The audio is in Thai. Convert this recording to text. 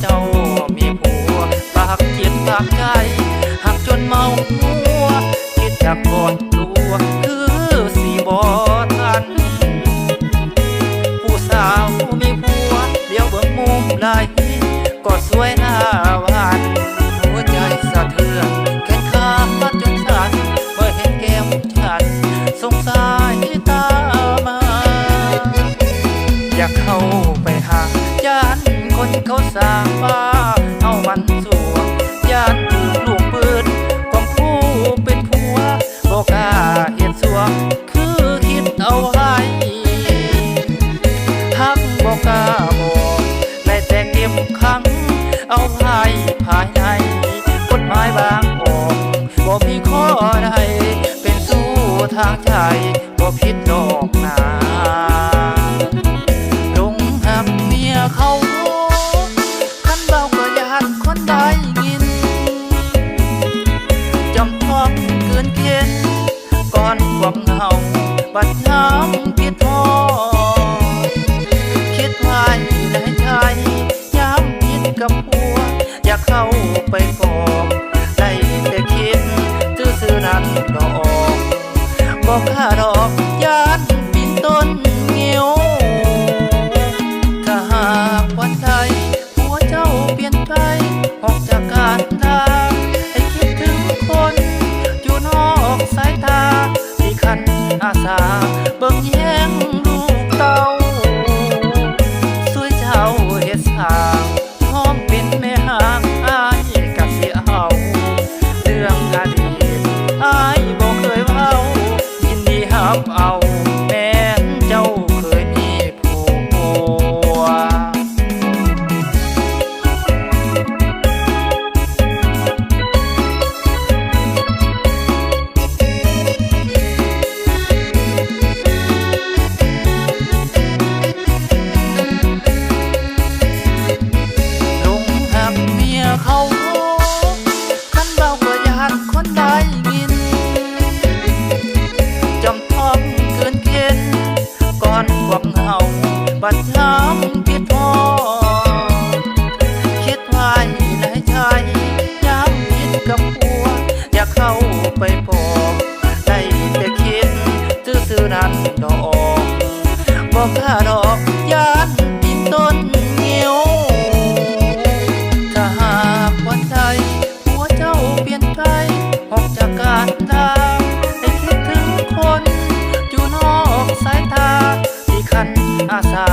เจ้ามีผัวปากจิตปากใจ หักจนเมาหัว คิดอยากกอดลัว คือสีบอทัน ผู้สาวมีผัวเลี้ยวเบิ่งมุมลาย เขาสร้างว่าเอามันสัวยานถูกลูกปืนของผู้เป็นผัวบอกกล้าเห็นสวงคือคิดเอาไว้หักบอกกล้าบอกได้แต่เก็บขังเอาภายภายในกฎหมายบางออกบ่มีข้อใดเป็นสู้ทางใจบ่ผิดดอก องเกินเกาสาเบิ่งแย่ บอกล้าดอกยานดินต้นเงียวถ้าหากวันใดหัวเจ้าเปลี่ยนไปออกจากการทางให้คิดถึงคน อยู่นอกสายตาที่คันอาสา